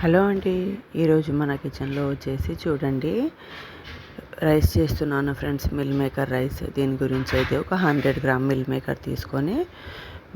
Hello అండి. ఈరోజు మన కిచెన్లో వచ్చేసి చూడండి. రైస్ చేస్తున్నాను ఫ్రెండ్స్ మిల్ మేకర్ రైస్. దీని గురించి అయితే ఒక హండ్రెడ్ గ్రామ్ మిల్ మేకర్ తీసుకొని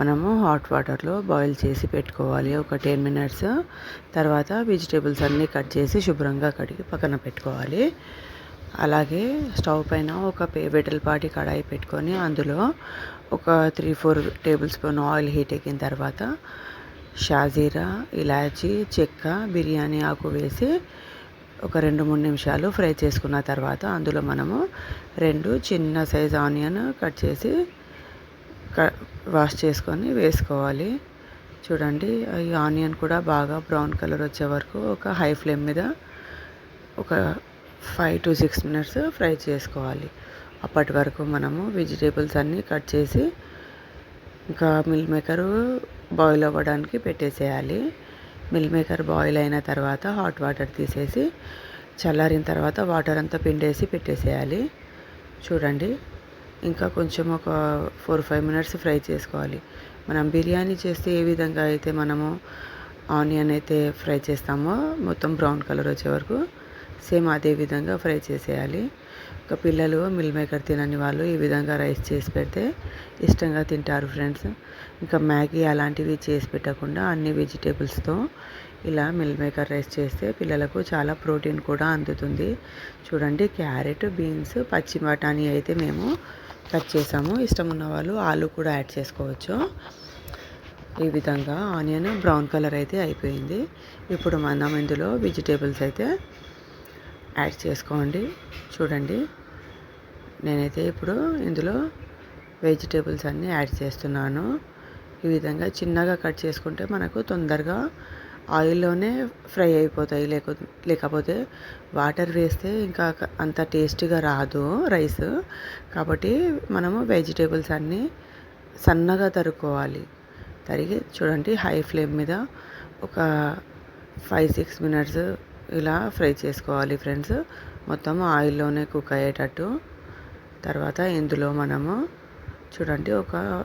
మనము హాట్ వాటర్లో బాయిల్ చేసి పెట్టుకోవాలి. ఒక టెన్ మినిట్స్ తర్వాత వెజిటేబుల్స్ అన్నీ కట్ చేసి శుభ్రంగా కడిగి పక్కన పెట్టుకోవాలి. అలాగే స్టవ్ పైన ఒక వెటల్పాటి కడాయి పెట్టుకొని అందులో ఒక three four tablespoon oil heat ఎక్కిన తర్వాత షాజీరా ఇలాచీ చెక్క బిర్యానీ ఆకు వేసి ఒక రెండు మూడు నిమిషాలు ఫ్రై చేసుకున్న తర్వాత అందులో మనము రెండు చిన్న సైజ్ ఆనియన్ కట్ చేసి వాష్ చేసుకొని వేసుకోవాలి. చూడండి ఈ ఆనియన్ కూడా బాగా బ్రౌన్ కలర్ వచ్చే వరకు ఒక హై ఫ్లేమ్ మీద ఒక five to six minutes fry చేసుకోవాలి. అప్పటి వరకు మనము వెజిటేబుల్స్ అన్నీ కట్ చేసి ఇంకా మిల్ మేకరు బాయిల్ అవ్వడానికి పెట్టేసేయాలి. మిల్ మేకర్ బాయిల్ అయిన తర్వాత హాట్ వాటర్ తీసేసి చల్లారిన తర్వాత వాటర్ అంతా పిండేసి పెట్టేసేయాలి. చూడండి ఇంకా కొంచెం ఒక ఫోర్ ఫైవ్ మినిట్స్ ఫ్రై చేసుకోవాలి. మనం బిర్యానీ చేస్తే ఏ విధంగా అయితే మనము ఆనియన్ అయితే ఫ్రై చేస్తామో మొత్తం బ్రౌన్ కలర్ వచ్చే వరకు సేమ్ అదే విధంగా ఫ్రై చేసేయాలి. ఇంకా పిల్లలు మిల్ మేకర్ తినని వాళ్ళు ఈ విధంగా రైస్ చేసి పెడితే ఇష్టంగా తింటారు ఫ్రెండ్స్. ఇంకా మ్యాగీ అలాంటివి చేసి పెట్టకుండా అన్ని వెజిటేబుల్స్తో ఇలా మిల్ మేకర్ రైస్ చేస్తే పిల్లలకు చాలా ప్రోటీన్ కూడా అందుతుంది. చూడండి క్యారెట్ బీన్స్ పచ్చి బఠానీ అయితే మేము కట్ చేసాము. ఇష్టం ఉన్న వాళ్ళు ఆలు కూడా యాడ్ చేసుకోవచ్చు. ఈ విధంగా ఆనియన్ బ్రౌన్ కలర్ అయితే అయిపోయింది. ఇప్పుడు మనం ఇందులో వెజిటేబుల్స్ అయితే యాడ్ చేసుకోండి. చూడండి. నేనైతే ఇప్పుడు ఇందులో వెజిటేబుల్స్ అన్నీ యాడ్ చేస్తున్నాను. ఈ విధంగా చిన్నగా కట్ చేసుకుంటే మనకు తొందరగా ఆయిల్లోనే ఫ్రై అయిపోతాయి. లేక లేకపోతే వాటర్ వేస్తే ఇంకా అంత టేస్టీగా రాదు రైస్. కాబట్టి మనము వెజిటేబుల్స్ అన్నీ సన్నగా తరుక్కోవాలి. తరిగి చూడండి హై ఫ్లేమ్ మీద ఒక ఫైవ్ సిక్స్ మినిట్స్ ఇలా ఫ్రై చేసుకోవాలి ఫ్రెండ్స్. మొత్తం ఆయిల్లోనే కుక్ అయ్యేటట్టు. తర్వాత ఇందులో మనము చూడండి ఒక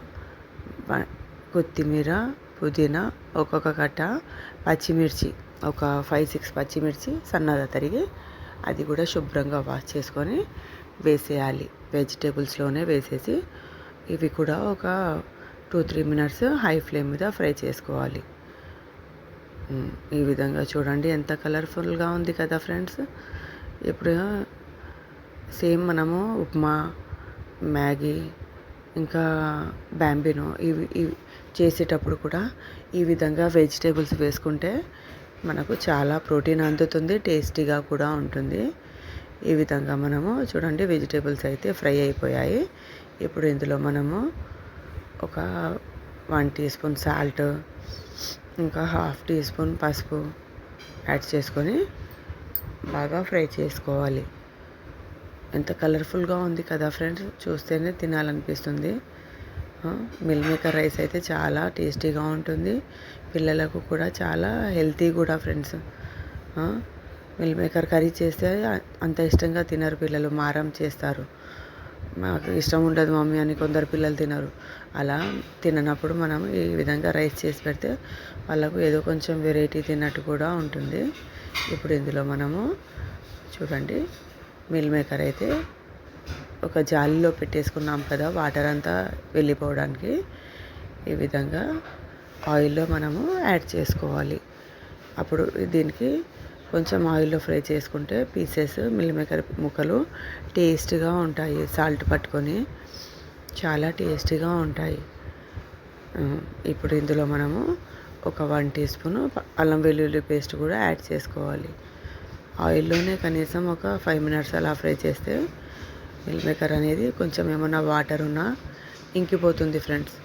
కొత్తిమీర పుదీనా ఒక్కొక్క కట్ట పచ్చిమిర్చి ఒక ఫైవ్ సిక్స్ పచ్చిమిర్చి సన్నగా తరిగి అది కూడా శుభ్రంగా వాష్ చేసుకొని వేసేయాలి. వెజిటేబుల్స్లోనే వేసేసి ఇవి కూడా ఒక two three minutes high flame మీద ఫ్రై చేసుకోవాలి. ఈ విధంగా చూడండి. ఎంత కలర్ఫుల్గా ఉంది కదా ఫ్రెండ్స్. ఇప్పుడు సేమ్ మనము ఉప్మా మ్యాగీ ఇంకా బ్యాంబినో ఇవి ఇవి చేసేటప్పుడు కూడా ఈ విధంగా వెజిటేబుల్స్ వేసుకుంటే మనకు చాలా ప్రోటీన్ అందుతుంది టేస్టీగా కూడా ఉంటుంది. ఈ విధంగా మనము చూడండి వెజిటేబుల్స్ అయితే ఫ్రై అయిపోయాయి. ఇప్పుడు ఇందులో మనము ఒక వన్ టీ స్పూన్ సాల్ట్ ఇంకా హాఫ్ టీ స్పూన్ పసుపు యాడ్ చేసుకొని బాగా ఫ్రై చేసుకోవాలి. ఎంత కలర్ఫుల్గా ఉంది కదా ఫ్రెండ్స్? చూస్తేనే తినాలనిపిస్తుంది. మిల్ మేకర్ రైస్ అయితే చాలా టేస్టీగా ఉంటుంది. పిల్లలకు కూడా చాలా హెల్తీ కూడా ఫ్రెండ్స్. మిల్ మేకర్ కర్రీ చేస్తే అంత ఇష్టంగా తినరు పిల్లలు మారం చేస్తారు. మాకు ఇష్టం ఉండదు మమ్మీ అని కొందరు పిల్లలు తినరు. అలా తిననప్పుడు మనం ఈ విధంగా రైస్ చేసి పెడితే వాళ్ళకు ఏదో కొంచెం వెరైటీ తిన్నట్టు కూడా ఉంటుంది. ఇప్పుడు ఇందులో మనము చూడండి మిల్ మేకర్ అయితే ఒక జాలిలో పెట్టేసుకున్నాం కదా వాటర్ అంతా వెళ్ళిపోవడానికి. ఈ విధంగా ఆయిల్లో మనము యాడ్ చేసుకోవాలి. అప్పుడు దీనికి కొంచెం ఆయిల్లో ఫ్రై చేసుకుంటే పీసెస్ మిల్లిమేకర్ ముక్కలు టేస్ట్గా ఉంటాయి. సాల్ట్ పట్టుకొని చాలా టేస్టీగా ఉంటాయి. ఇప్పుడు ఇందులో మనము ఒక వన్ టీ స్పూన్ అల్లం వెల్లుల్లి పేస్ట్ కూడా యాడ్ చేసుకోవాలి. ఆయిల్లోనే కనీసం ఒక ఫైవ్ మినిట్స్ అలా ఫ్రై చేస్తే మిల్ మేకర్ అనేది కొంచెం ఏమన్నా వాటర్ ఉన్నా ఇంకిపోతుంది ఫ్రెండ్స్.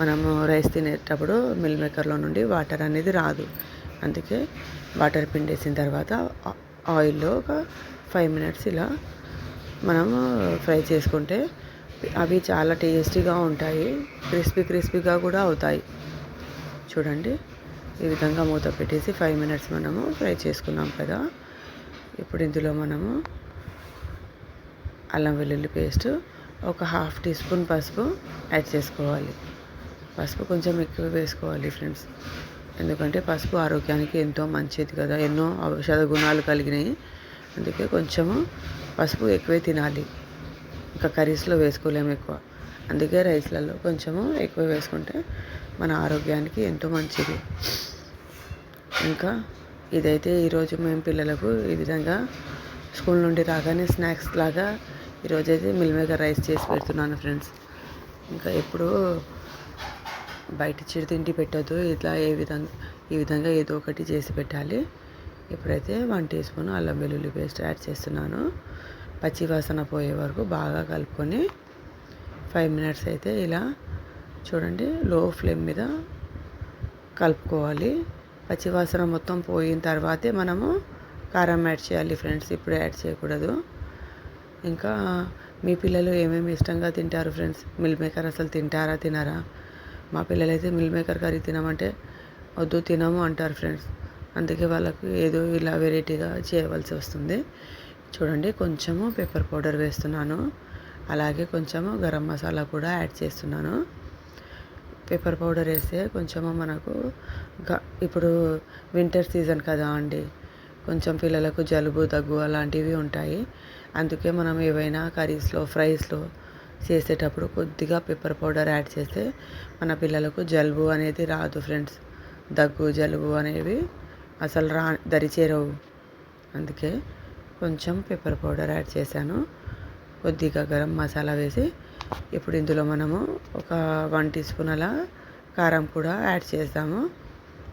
మనము రైస్ తినేటప్పుడు మిల్ మేకర్లో నుండి వాటర్ అనేది రాదు. అందుకే వాటర్ పిండేసిన తర్వాత ఆయిల్లో ఒక ఫైవ్ మినిట్స్ ఇలా మనము ఫ్రై చేసుకుంటే అవి చాలా టేస్టీగా ఉంటాయి క్రిస్పీ క్రిస్పీగా కూడా అవుతాయి. చూడండి ఈ విధంగా మూత పెట్టేసి ఫైవ్ మినిట్స్ మనము ఫ్రై చేసుకున్నాం కదా. ఇప్పుడు ఇందులో మనము అల్లం వెల్లుల్లి పేస్ట్ ఒక హాఫ్ టీ స్పూన్ పసుపు యాడ్ చేసుకోవాలి. పసుపు కొంచెం ఎక్కువ వేసుకోవాలి ఫ్రెండ్స్. ఎందుకంటే పసుపు ఆరోగ్యానికి ఎంతో మంచిది కదా. ఎన్నో ఔషధ గుణాలు కలిగినాయి. అందుకే కొంచెము పసుపు ఎక్కువే తినాలి. ఇంకా కర్రీస్లో వేసుకోలేము ఎక్కువ. అందుకే రైస్లలో కొంచెము ఎక్కువ వేసుకుంటే మన ఆరోగ్యానికి ఎంతో మంచిది. ఇంకా ఇదైతే ఈరోజు మేము పిల్లలకు ఈ విధంగా స్కూల్ నుండి రాగానే స్నాక్స్ లాగా ఈరోజైతే మిల్ మేకర్ రైస్ చేసి పెడుతున్నాను ఫ్రెండ్స్. ఇంకా ఎప్పుడూ బయట చిరు తిండి పెట్టద్దు. ఇట్లా ఏ విధంగా ఈ విధంగా ఏదో ఒకటి చేసి పెట్టాలి. ఇప్పుడైతే వన్ టీ స్పూన్ అల్లం వెల్లుల్లి పేస్ట్ యాడ్ చేస్తున్నాను. పచ్చి వాసన పోయే వరకు బాగా కలుపుకొని ఫైవ్ మినిట్స్ అయితే ఇలా చూడండి లో ఫ్లేమ్ మీద కలుపుకోవాలి. పచ్చి వాసన మొత్తం పోయిన తర్వాతే మనము కారం యాడ్ చేయాలి ఫ్రెండ్స్. ఇప్పుడు యాడ్ చేయకూడదు. ఇంకా మీ పిల్లలు ఏమేమి ఇష్టంగా తింటారు ఫ్రెండ్స్? మిల్ మేకర్ అసలు తింటారా తినరా? మా పిల్లలైతే మిల్ మేకర్ కర్రీ తినమంటే వద్దు తినము అంటారు ఫ్రెండ్స్. అందుకే వాళ్ళకు ఏదో ఇలా వెరైటీగా చేయవలసి వస్తుంది. చూడండి కొంచెము పెప్పర్ పౌడర్ వేస్తున్నాను. అలాగే కొంచెము గరం మసాలా కూడా యాడ్ చేస్తున్నాను. పెప్పర్ పౌడర్ వేస్తే కొంచెము మనకు ఇప్పుడు వింటర్ సీజన్ కదా అండి. కొంచెం పిల్లలకు జలుబు దగ్గు అలాంటివి ఉంటాయి. అందుకే మనం ఏవైనా కర్రీస్లో ఫ్రైస్లో చేసేటప్పుడు కొద్దిగా పెప్పర్ పౌడర్ యాడ్ చేస్తే మన పిల్లలకు జలుబు అనేది రాదు ఫ్రెండ్స్ దగ్గు జలుబు అనేవి అసలు రా దరిచేరవు అందుకే కొంచెం పెప్పర్ పౌడర్ యాడ్ చేశాను. కొద్దిగా గరం మసాలా వేసి ఇప్పుడు ఇందులో మనము ఒక వన్ టీ స్పూన్ అలా కారం కూడా యాడ్ చేస్తాము.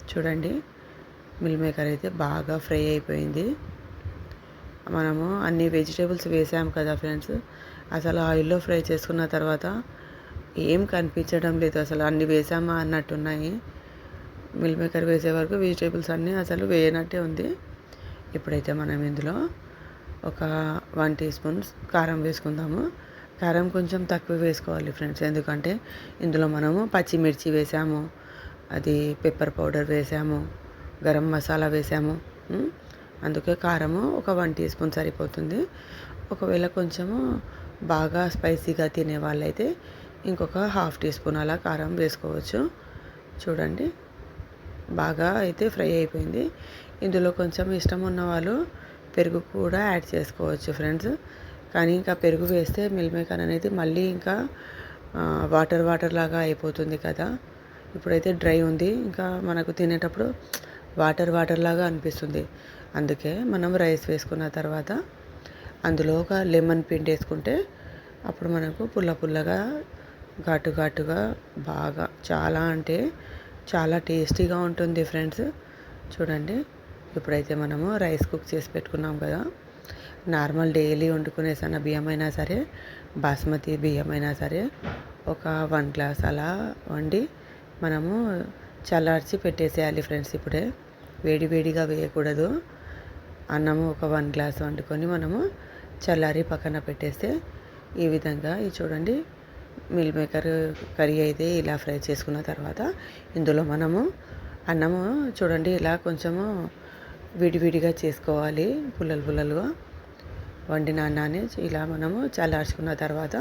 చూడండి మిల్ మేకర్ అయితే బాగా ఫ్రై అయిపోయింది. మనము అన్ని వెజిటేబుల్స్ వేసాము కదా ఫ్రెండ్స్ అసలు ఆయిల్లో ఫ్రై చేసుకున్న తర్వాత ఏం కనిపించడం లేదు. అసలు అన్ని వేసామా అన్నట్టున్నాయి. మిల్ మేకర్ వేసే వరకు వెజిటేబుల్స్ అన్నీ అసలు వేయనట్టే ఉంది. ఇప్పుడైతే మనం ఇందులో ఒక వన్ టీ స్పూన్ కారం వేసుకుందాము. కారం కొంచెం తక్కువ వేసుకోవాలి ఫ్రెండ్స్ ఎందుకంటే ఇందులో మనము పచ్చిమిర్చి వేసాము అది పెప్పర్ పౌడర్ వేసాము గరం మసాలా వేసాము అందుకే కారము ఒక వన్ టీ స్పూన్ సరిపోతుంది. ఒకవేళ కొంచెము బాగా స్పైసీగా తినే వాళ్ళైతే ఇంకొక హాఫ్ టీ స్పూన్ అలా కారం వేసుకోవచ్చు. చూడండి. బాగా అయితే ఫ్రై అయిపోయింది. ఇందులో కొంచెం ఇష్టం ఉన్న వాళ్ళు పెరుగు కూడా యాడ్ చేసుకోవచ్చు ఫ్రెండ్స్. కానీ ఇంకా పెరుగు వేస్తే మిల్ మేకర్ అనేది మళ్ళీ ఇంకా వాటర్ వాటర్ లాగా అయిపోతుంది కదా. ఇప్పుడైతే డ్రై ఉంది. ఇంకా మనకు తినేటప్పుడు వాటర్ వాటర్ లాగా అనిపిస్తుంది. అందుకే మనం రైస్ వేసుకున్న తర్వాత అందులో ఒక లెమన్ పిండి వేసుకుంటే అప్పుడు మనకు పుల్ల పుల్లగా ఘాటు ఘాటుగా బాగా చాలా అంటే చాలా టేస్టీగా ఉంటుంది ఫ్రెండ్స్. చూడండి ఇప్పుడైతే మనము రైస్ కుక్ చేసి పెట్టుకున్నాం కదా. నార్మల్ డైలీ వండుకునే సన్న బియ్యం అయినా సరే బాస్మతి బియ్యం అయినా సరే ఒక వన్ గ్లాస్ అలా వండి మనము చల్లార్చి పెట్టేసేయాలి ఫ్రెండ్స్ ఇప్పుడే. వేడి వేడిగా వేయకూడదు. అన్నము ఒక వన్ గ్లాస్ వండుకొని మనము చల్లారి పక్కన పెట్టేస్తే ఈ విధంగా ఇది చూడండి మిల్ మేకర్ కర్రీ అయితే ఇలా ఫ్రై చేసుకున్న తర్వాత ఇందులో మనము అన్నము చూడండి ఇలా కొంచెము విడివిడిగా చేసుకోవాలి పుల్లలు పుల్లలుగా వండిన అన్నాన్ని ఇలా మనము చల్లార్చుకున్న తర్వాత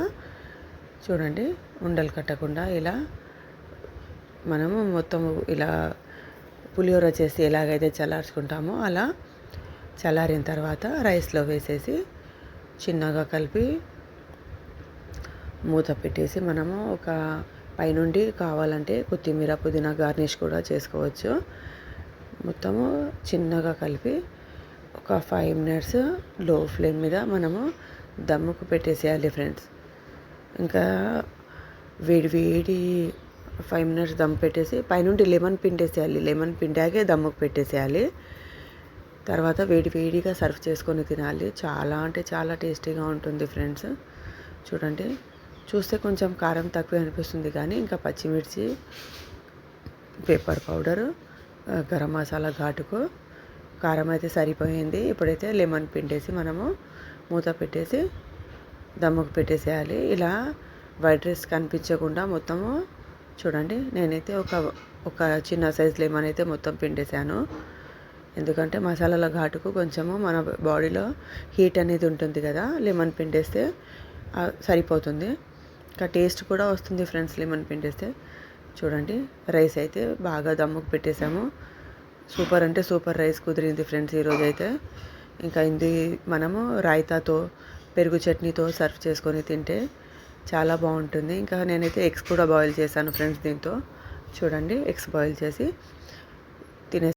చూడండి ఉండలు కట్టకుండా ఇలా మనము మొత్తం ఇలా పులిహోర చేసి ఎలాగైతే చల్లార్చుకుంటామో అలా చల్లారిన తర్వాత రైస్లో వేసేసి చిన్నగా కలిపి మూత పెట్టేసి మనము ఒక పైనుండి కావాలంటే కొత్తిమీర పుదీనా గార్నిష్ కూడా చేసుకోవచ్చు. మొత్తము చిన్నగా కలిపి ఒక ఫైవ్ మినిట్స్లో ఫ్లేమ్ మీద మనము దమ్ముకు పెట్టేసేయాలి ఫ్రెండ్స్ ఇంకా వేడి వేడి ఫైవ్ మినిట్స్ దమ్ పెట్టేసి పైనుండి లెమన్ పిండేసేయాలి. లెమన్ పిండాకే దమ్ముకు పెట్టేసేయాలి. తర్వాత వేడి వేడిగా సర్వ్ చేసుకొని తినాలి. చాలా అంటే చాలా టేస్టీగా ఉంటుంది ఫ్రెండ్స్. చూడండి. చూస్తే కొంచెం కారం తక్కువ అనిపిస్తుంది కానీ ఇంకా పచ్చిమిర్చి పేపర్ పౌడరు గరం మసాలా ఘాటుకు కారం అయితే సరిపోయింది. ఇప్పుడైతే లెమన్ పిండేసి మనము మూత పెట్టేసి దమ్ముకు పెట్టేసేయాలి. ఇలా వైట్ రైస్ కనిపించకుండా మొత్తము చూడండి. నేనైతే ఒక ఒక చిన్న సైజ్ లెమన్ అయితే మొత్తం పిండేశాను. ఎందుకంటే మసాలాల ఘాటుకు కొంచెము మన బాడీలో హీట్ అనేది ఉంటుంది కదా లెమన్ పిండేస్తే సరిపోతుంది. ఇంకా టేస్ట్ కూడా వస్తుంది ఫ్రెండ్స్ లెమన్ పిండేస్తే. చూడండి రైస్ అయితే బాగా దమ్ముకు పెట్టేసాము. సూపర్ అంటే సూపర్ రైస్ కుదిరింది ఫ్రెండ్స్ ఈరోజు అయితే ఇంకా ఇది మనము రాయితాతో పెరుగు చట్నీతో సర్వ్ చేసుకొని తింటే చాలా బాగుంటుంది. ఇంకా నేనైతే ఎగ్స్ కూడా బాయిల్ చేశాను ఫ్రెండ్స్ దీంతో. చూడండి ఎగ్స్ బాయిల్ చేసి తినే